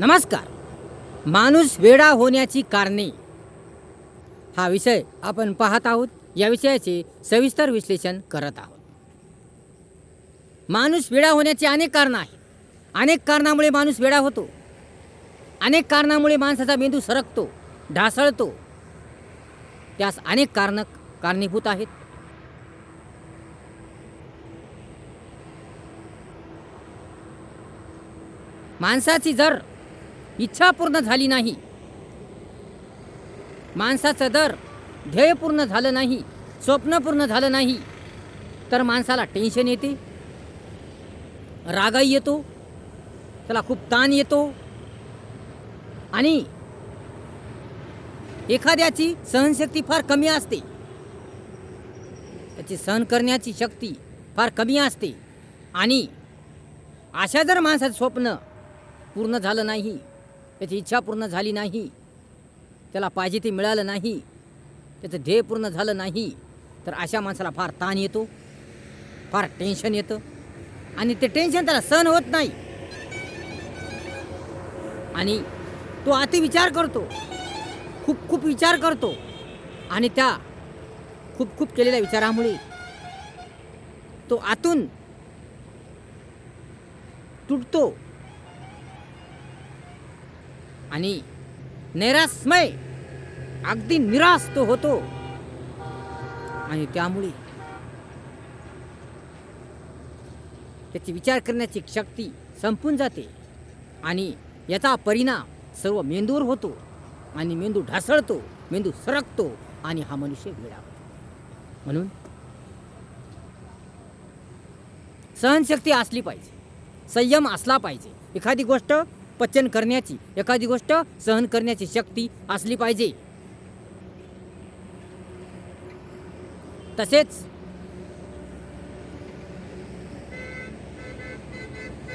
नमस्कार. माणूस वेडा होण्याची कारणे. हा विषय आपण पाहत आहोत. या विषयाचे सविस्तर विश्लेषण करत आहोत. माणूस वेडा होण्याची अनेक कारणं आहेत. अनेक कारणामुळे माणूस वेडा होतो. अनेक कारणामुळे माणसाचा मेंदू सरकतो ढासळतो. त्यास अनेक कारणं कारणीभूत आहेत. माणसाची जर इच्छा पूर्ण झाली नाही. माणसाचं दर ध्येय पूर्ण झालं नाही स्वप्न पूर्ण झालं नाही तर माणसाला टेन्शन येते रागाही येतो त्याला खूप ताण येतो. आणि एखाद्याची सहनशक्ती फार कमी असते. त्याची सहन करण्याची शक्ती फार कमी असते. आणि अशा जर माणसाचं स्वप्न पूर्ण झालं नाही त्याची इच्छा पूर्ण झाली नाही. त्याला पाहिजे ते मिळालं नाही. त्याचं ध्येय पूर्ण झालं नाही. तर अशा माणसाला फार ताण येतो फार टेन्शन येतं. आणि ते टेन्शन त्याला सहन होत नाही. आणि तो अति विचार करतो खूप खूप विचार करतो. आणि त्या खूप खूप केलेल्या विचारामुळे तो आतून तुटतो. आणि नैरासमय अगदी निराश तो होतो. आणि त्यामुळे त्याची विचार करण्याची शक्ती संपून जाते आणि याचा परिणाम सर्व मेंदूवर होतो आणि मेंदू ढासळतो मेंदू सरकतो आणि हा मनुष्य वेळा म्हणून सहनशक्ती असली पाहिजे संयम असला पाहिजे. एखादी गोष्ट पचन करण्याची एखादी गोष्ट सहन करण्याची शक्ती असली पाहिजे. तसेच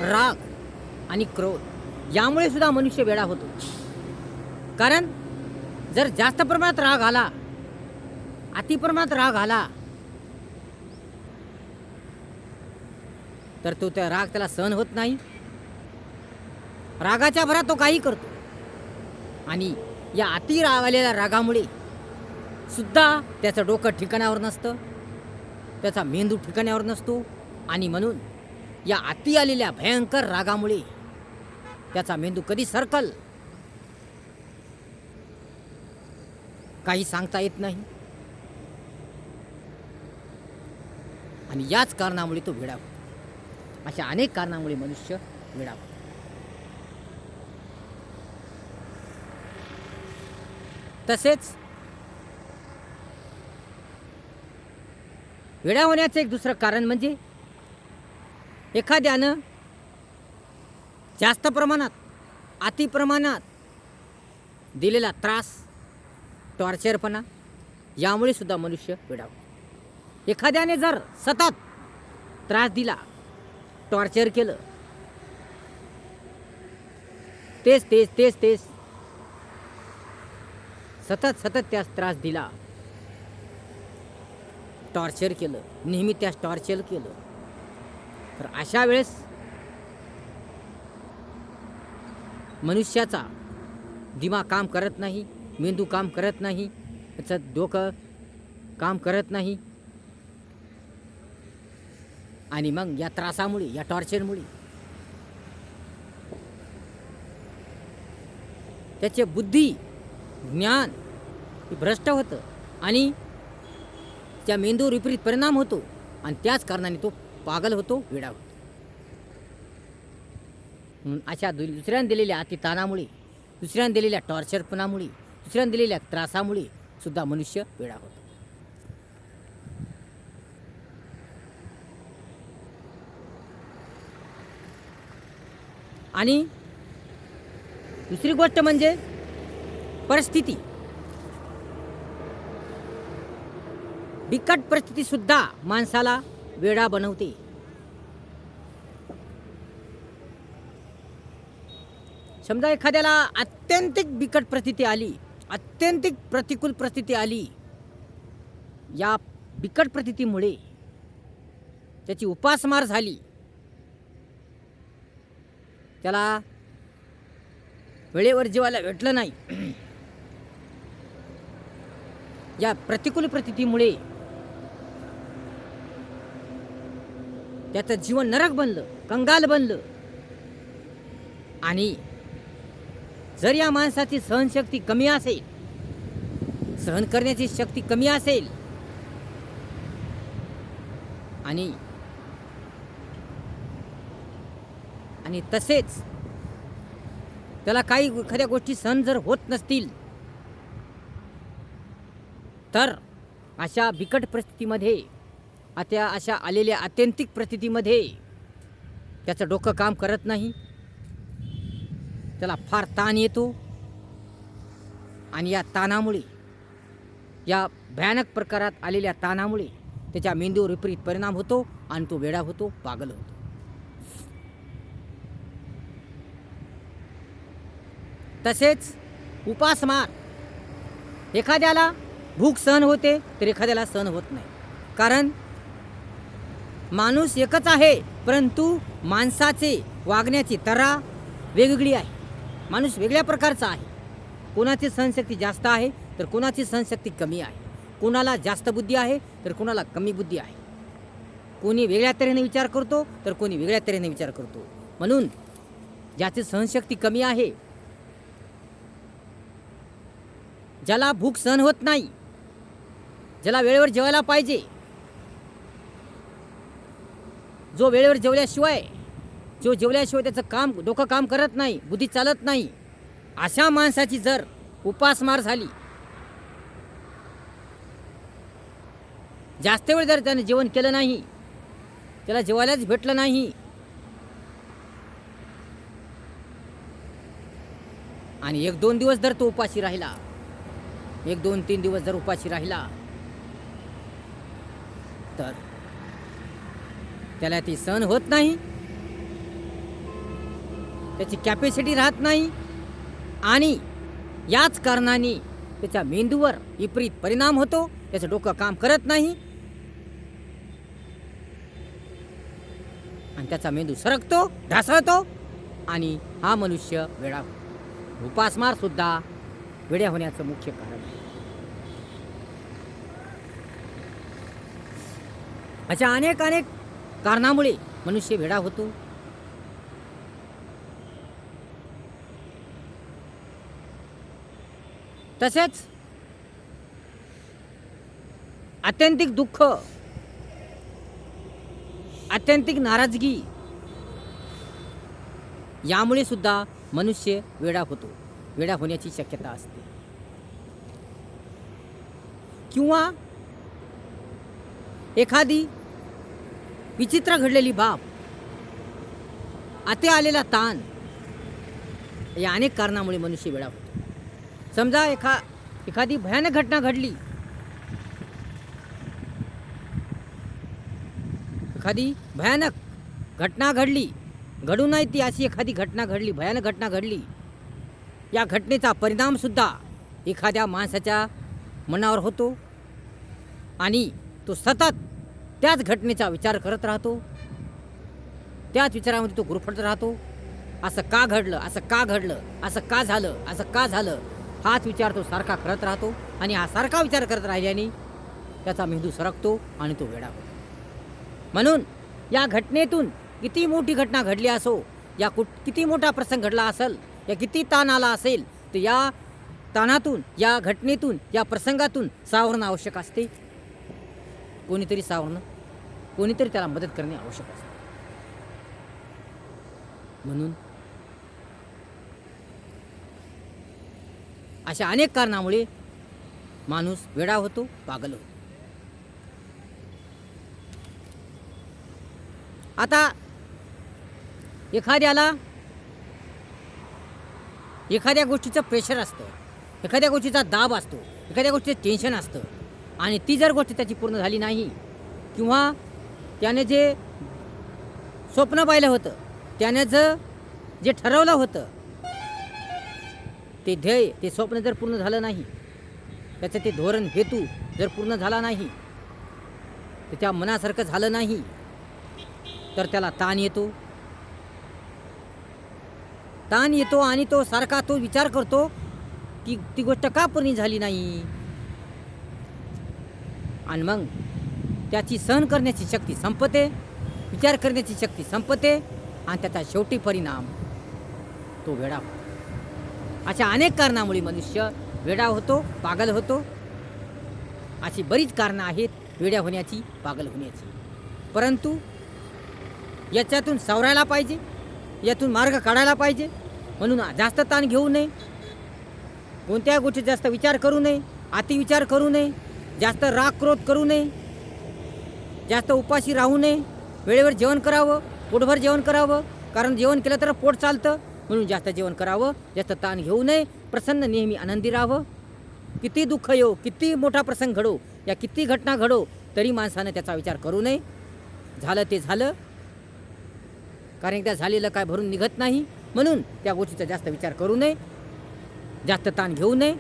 राग आणि क्रोध यामुळे सुद्धा मनुष्य वेडा होतो. कारण जर जास्त प्रमाणात राग आला अतिप्रमाणात राग आला तर तो त्या राग त्याला सहन होत नाही. रागाच्या भरात तो काही करतो. आणि या अति राग आलेल्या रागामुळे सुद्धा त्याचं डोकं ठिकाणावर नसतं त्याचा मेंदू ठिकाणावर नसतो. आणि म्हणून या अति आलेल्या भयंकर रागामुळे त्याचा मेंदू कधी सरकल? काही सांगता येत नाही. आणि याच कारणामुळे तो वेडा अशा अनेक कारणामुळे मनुष्य वेडा तसेच वेडा होण्याचं एक दुसरं कारण म्हणजे एखाद्यानं जास्त प्रमाणात अति प्रमाणात दिलेला त्रास टॉर्चरपणा यामुळे सुद्धा मनुष्य वेडा एखाद्याने जर सतत त्रास दिला टॉर्चर केलं तेच तेच तेच तेच सतत सतत त्यास त्रास दिला. टॉर्चर केलं. नेहमी त्यास टॉर्चर केलं. तर अशा वेळेस मनुष्याचा दिमाग काम करत नाही मेंदू काम करत नाही त्याचं डोकं काम करत नाही. आणि मग या त्रासामुळे या टॉर्चरमुळे त्याचे बुद्धी ज्ञान हे भ्रष्ट होतं. आणि त्या मेंदूवर विपरीत परिणाम होतो. आणि त्याच कारणाने तो पागल होतो वेडा होतो. म्हणून अशा दु दुसऱ्याने दिलेल्या अतिताणामुळे दुसऱ्यांनी दिलेल्या टॉर्चरपणामुळे दुसऱ्याने दिलेल्या त्रासामुळे सुद्धा मनुष्य वेडा होतो. आणि दुसरी गोष्ट म्हणजे परिस्थिती. बिकट परिस्थिती सुद्धा माणसाला वेडा बनवते. समजा एखाद्याला अत्यंतिक बिकट परिस्थिती आली अत्यंतिक प्रतिकूल परिस्थिती आली या बिकट परिस्थितीमुळे त्याची उपासमार झाली त्याला वेळेवर जीवाला भेटलं नाही. या प्रतिकूल प्रतितीमुळे त्याचं जीवन नरक बनलं कंगाल बनलं. आणि जर या माणसाची सहनशक्ती कमी असेल सहन करण्याची शक्ती कमी असेल आणि आणि तसेच त्याला काही एखाद्या गोष्टी सहन जर होत नसतील तर अशा बिकट परिस्थितीमध्ये आता अशा आलेल्या आत्यंतिक परिस्थितीमध्ये त्याचं डोकं काम करत नाही. त्याला फार ताण येतो. आणि या ताणामुळे या भयानक प्रकारात आलेल्या ताणामुळे त्याच्या मेंदूवर विपरीत परिणाम होतो आणि तो वेडा होतो पागल होतो. तसेच उपासमार एखाद्याला भूक सहन होते तर एखाद्याला सहन होत नाही. कारण माणूस एकच आहे परंतु माणसाचे वागण्याची तरा वेगवेगळी आहे. माणूस वेगळ्या प्रकारचा आहे. कोणाची सहनशक्ती जास्त आहे तर कोणाची सहनशक्ती कमी आहे. कोणाला जास्त बुद्धी आहे तर कोणाला कमी बुद्धी आहे. कोणी वेगळ्या तऱ्हेने विचार करतो तर कोणी वेगळ्या तऱ्हेने विचार करतो. म्हणून ज्याची सहनशक्ती कमी आहे ज्याला भूक सहन होत नाही ज्याला वेळेवर जेवायला पाहिजे. जो वेळेवर जेवल्याशिवाय जो जेवल्याशिवाय त्याचं काम डोकं काम करत नाही बुद्धी चालत नाही अशा माणसाची जर उपासमार झाली. जास्त वेळ जर त्याने जेवण केलं नाही त्याला जेवायलाच भेटलं नाही आणि एक दोन दिवस जर तो उपाशी राहिला एक दोन तीन दिवस जर उपाशी राहिला तर? त्याला ती सहन होत नाही. त्याची कॅपॅसिटी राहत नाही. आणि याच कारणाने त्याच्या मेंदूवर विपरीत परिणाम होतो. त्याचं डोकं काम करत नाही. आणि त्याचा मेंदू सरकतो ढासळतो. आणि हा मनुष्य वेडा उपासमार सुद्धा वेड्या होण्याचं मुख्य कारण आहे. अशा अनेक अनेक कारणामुळे मनुष्य वेडा होतो. तसेच आत्यंतिक दुःख आत्यंतिक नाराजगी यामुळे सुद्धा मनुष्य वेडा होतो वेडा होण्याची शक्यता असते. किंवा एखादी विचित्र घडलेली बाब. आते आलेला ताण. या अनेक कारणामुळे मनुष्य वेळा होतो. समजा एखा एखादी भयानक घटना घडली. एखादी भयानक घटना घडली. घडू नाही ती अशी एखादी घटना घडली भयानक घटना घडली. या घटनेचा परिणामसुद्धा एखाद्या माणसाच्या मनावर होतो. आणि तो सतत त्याच घटनेचा विचार करत राहतो. त्याच विचारामध्ये तो गुरफटत राहतो. असं का घडलं असं का घडलं असं का झालं असं का झालं हाच विचार तो सारखा करत राहतो. आणि हा सारखा विचार करत राहिल्याने त्याचा मेंदू सरकतो आणि तो वेडा होतो. म्हणून या घटनेतून किती मोठी घटना घडली असो या कुठ किती मोठा प्रसंग घडला असेल या किती ताण आला असेल तर या ताणातून या घटनेतून या प्रसंगातून सावरणं आवश्यक असते. कोणीतरी सावरणं कोणीतरी त्याला मदत करणे आवश्यक असते. म्हणून अशा अनेक कारणामुळे माणूस वेडा होतो पागल होतो. आता एखाद्याला एखाद्या गोष्टीचं प्रेशर असतं एखाद्या गोष्टीचा दाब असतो एखाद्या गोष्टीचं टेन्शन असतं. आणि ती जर गोष्ट त्याची पूर्ण झाली नाही किंवा त्याने जे स्वप्न पाहिलं होतं त्याने जर जे ठरवलं होतं ते ध्येय ते स्वप्न जर पूर्ण झालं नाही त्याचं ते धोरण हेतू जर पूर्ण झाला नाही त्याच्या मनासारखं झालं नाही तर त्याला ताण येतो. ताण येतो आणि तो सारखा तो विचार करतो की ती गोष्ट का पूर्ण झाली नाही? आणि मग त्याची सहन करण्याची शक्ती संपते विचार करण्याची शक्ती संपते आणि त्याचा शेवटी परिणाम तो वेडा होतो. अशा अनेक कारणामुळे मनुष्य वेडा होतो पागल होतो. अशी बरीच कारणं आहेत वेड्या होण्याची पागल होण्याची. परंतु याच्यातून सावरायला पाहिजे यातून मार्ग काढायला पाहिजे. म्हणून जास्त ताण घेऊ नये. कोणत्या गोष्टीत जास्त विचार करू नये अतिविचार करू नये. जास्त राग क्रोध करू नये. जास्त उपाशी राहू नये. वेळेवर जेवण करावं पोटभर जेवण करावं. कारण जेवण केलं तर पोट चालतं. म्हणून जास्त जेवण करावं जास्त ताण घेऊ नये. प्रसन्न नेहमी आनंदी राहावं. किती दुःख येऊ किती मोठा प्रसंग घडो या किती घटना घडो तरी माणसानं त्याचा विचार करू नये. झालं ते झालं. कारण एकदा झालेलं काय भरून निघत नाही. म्हणून त्या गोष्टीचा जास्त विचार करू नये. जास्त ताण घेऊ नये.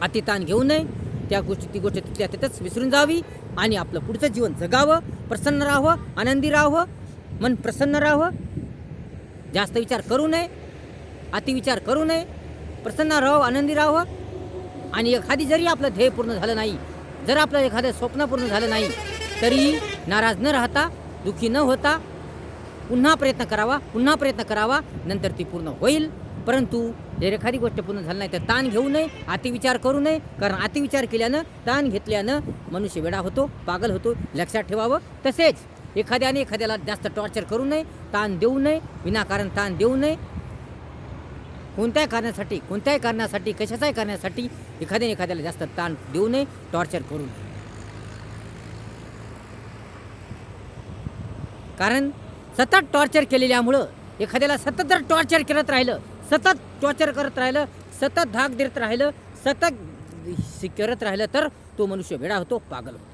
अति ताण घेऊ नये. त्या गोष्टी ती गोष्ट तिथल्या तिथंच विसरून जावी आणि आपलं पुढचं जीवन जगावं प्रसन्न राहावं आनंदी राहावं. मन प्रसन्न राहावं. जास्त विचार करू नये अतिविचार करू नये. प्रसन्न राहावं आनंदी राहावं. आणि एखादी जरी आपलं ध्येय पूर्ण झालं नाही जर आपलं एखादं स्वप्न पूर्ण झालं नाही तरी नाराज न राहता दुःखी न होता पुन्हा प्रयत्न करावा पुन्हा प्रयत्न करावा नंतर ती पूर्ण होईल. परंतु जर एखादी गोष्ट पूर्ण झाली नाही तर ताण घेऊ नये अतिविचार करू नये. कारण अतिविचार केल्यानं ताण घेतल्यानं मनुष्य वेडा होतो पागल होतो लक्षात ठेवावं. तसेच एखाद्याने एखाद्याला जास्त टॉर्चर करू नये ताण देऊ नये विनाकारण ताण देऊ नये. कोणत्याही कारणासाठी कोणत्याही कारणासाठी कशाच्याही कारणासाठी एखाद्याने एखाद्याला जास्त ताण देऊ नये टॉर्चर करू नये. कारण सतत टॉर्चर केलेल्यामुळं एखाद्याला सतत जर टॉर्चर करत राहिलं सतत टॉर्चर करत राहिलं सतत धाक देत राहिलं सतत करत राहिलं तर तो मनुष्य वेडा होतो पागल होतो.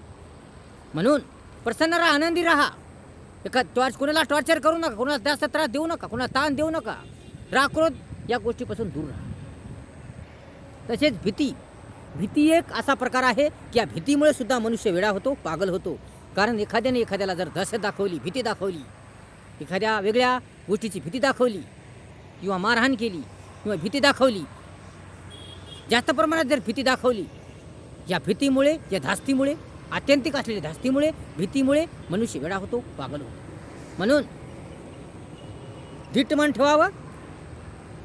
म्हणून प्रसन्न राहा आनंदी राहा. एका टॉर्च कोणाला टॉर्चर करू नका कोणाला जास्त त्रास देऊ नका कोणाला ताण देऊ नका. राक्रोध या गोष्टीपासून दूर राहा. तसेच भीती. भीती एक असा प्रकार आहे की या भीतीमुळे सुद्धा मनुष्य वेडा होतो पागल होतो. कारण एखाद्याने एखाद्याला जर दहशत दाखवली भीती दाखवली एखाद्या वेगळ्या गोष्टीची भीती दाखवली किंवा मारहाण केली किंवा भीती दाखवली. जास्त प्रमाणात जर भीती दाखवली या भीतीमुळे या धास्तीमुळे आत्यंतिक असलेल्या धास्तीमुळे भीतीमुळे मनुष्य वेडा होतो पागल होतो. म्हणून धीट मन ठेवावं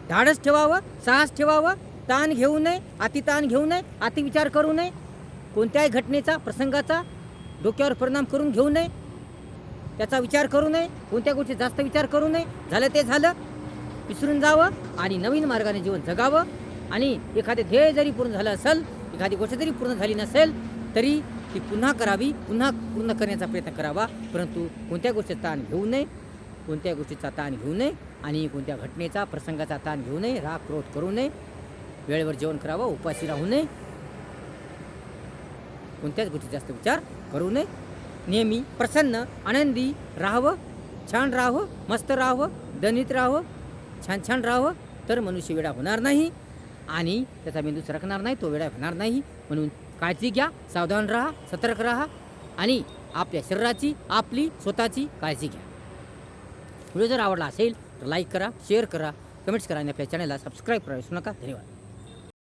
धाडस ठेवावं साहस ठेवावं ताण घेऊ नये अतिताण घेऊ नये अतिविचार करू नये कोणत्याही घटनेचा प्रसंगाचा डोक्यावर परिणाम करून घेऊ नये त्याचा विचार करू नये कोणत्या गोष्टी जास्त विचार करू नये झालं ते झालं विसरून जावं आणि नवीन मार्गाने जीवन जगावं. आणि एखादे ध्येय जरी पूर्ण झालं असेल एखादी गोष्ट जरी पूर्ण झाली नसेल तरी ती पुन्हा करावी पुन्हा पूर्ण करण्याचा प्रयत्न करावा. परंतु कोणत्या गोष्टीचा ताण घेऊ नये कोणत्या गोष्टीचा ताण घेऊ नये आणि कोणत्या घटनेचा प्रसंगाचा ताण घेऊ नये राग क्रोध करू नये. वेळेवर जेवण करावं उपाशी राहू नये. कोणत्याच गोष्टीचा जास्त विचार करू नये. नेहमी प्रसन्न आनंदी राहावं छान राहावं मस्त राहावं दनित राहावं छान छान राहावं. तर मनुष्य वेडा होणार नाही आणि त्याचा मेंदू सरकणार नाही तो वेडा होणार नाही. म्हणून काळजी घ्या सावधान राहा सतर्क राहा आणि आपल्या शरीराची आपली स्वतःची काळजी घ्या. व्हिडिओ जर आवडला असेल तर लाईक करा शेअर करा. कमेंट्स करा आणि आपल्या चॅनलला सबस्क्राईब करा विसरू नका. धन्यवाद.